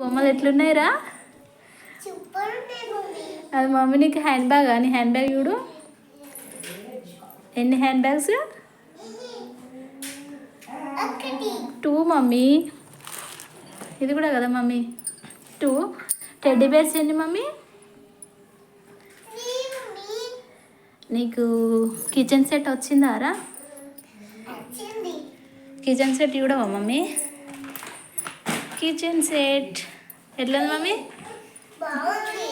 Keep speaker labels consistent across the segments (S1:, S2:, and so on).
S1: బొమ్మలు ఎట్లున్నాయిరా? అది మమ్మీ నీకు హ్యాండ్ బ్యాగ్? నీ హ్యాండ్ బ్యాగ్ చూడు. ఎన్ని హ్యాండ్ బ్యాగ్స్? Two mummy. ఇది కూడా కదా మమ్మీ. టూ. టెడ్డీ బేర్స్ ఎన్ని మమ్మీ? నీకు కిచెన్ సెట్ వచ్చిందారా?
S2: వచ్చింది.
S1: కిచెన్ సెట్ చూడవా మమ్మీ? కిచెన్ సెట్ ఎట్లా ఉంది మమ్మీ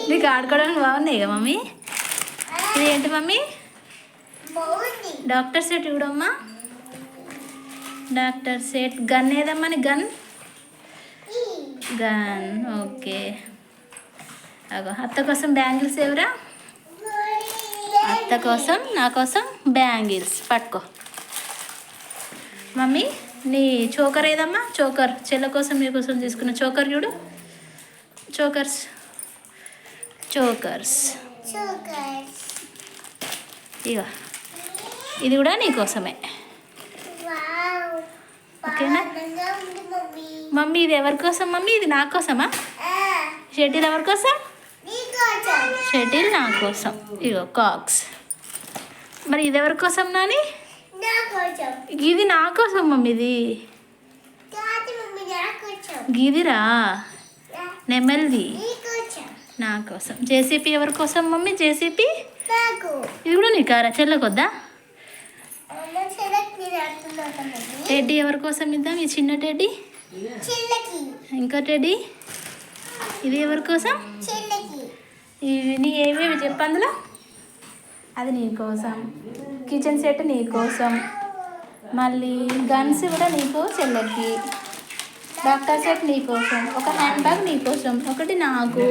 S1: నీకు ఆడుకోవడానికి బాగున్నాయి కదా మమ్మీ? ఇది ఏంటి మమ్మీ? డాక్టర్ సెట్ చూడమ్మా డాక్టర్ సెట్. గన్ ఏదమ్మా నీ గన్? గన్. ఓకే. అగో అత్త కోసం బ్యాంగిల్స్ ఎవరా? అత్త కోసం నా కోసం బ్యాంగిల్స్. పట్టుకో. మమ్మీ? నీ చోకర్ ఏదమ్మా? చోకర్. చెల్ల కోసం నీ కోసం తీసుకున్న చోకర్ చూడు. చోకర్స్. చోకర్స్. ఇగో. ఇది కూడా నీ కోసమే. ఓకేనా?
S2: మమ్మీ.
S1: ఇది ఎవరి కోసం మమ్మీ? ఇది నా కోసమా? షటిల్ ఎవరి కోసం. షటిల్ నా కోసం. ఇగో కాక్స్. మరి ఇది ఎవరి కోసం నాని? ఇది నా కోసం మమ్మీ ఇది గిదిరా? నెమల్ది. నా కోసం జేసీపీ ఎవరి కోసం మమ్మీ? జేసీపీ?
S2: నాకు.
S1: ఇది కూడా నీ కారా చెల్లకొద్దా? టెడ్డీ ఎవరి కోసం ఇద్దాం? ఈ చిన్న టెడ్డీ? ఇంకో టెడ్డీ? ఇది ఎవరి కోసం? ఇవి నీ ఏవేవి చెప్పు అందులో? అది నీ కోసం. కిచెన్ సెట్ నీ కోసం. మళ్ళీ గన్స్ కూడా నీకు చెల్లెకి. డాక్టర్ సెట్ నీ కోసం. ఒక హ్యాండ్ బ్యాగ్ నీ కోసం. ఒకటి నాకు.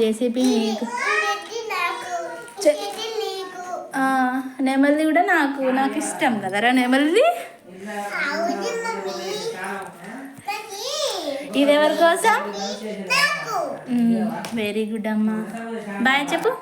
S2: చేసేవి నాకు.
S1: నెమలిది కూడా నాకు. నాకు ఇష్టం కదరా నెమలిది? ఇది ఎవరి కోసం? వెరీ గుడ్ అమ్మా. బాయ్ చెప్పు.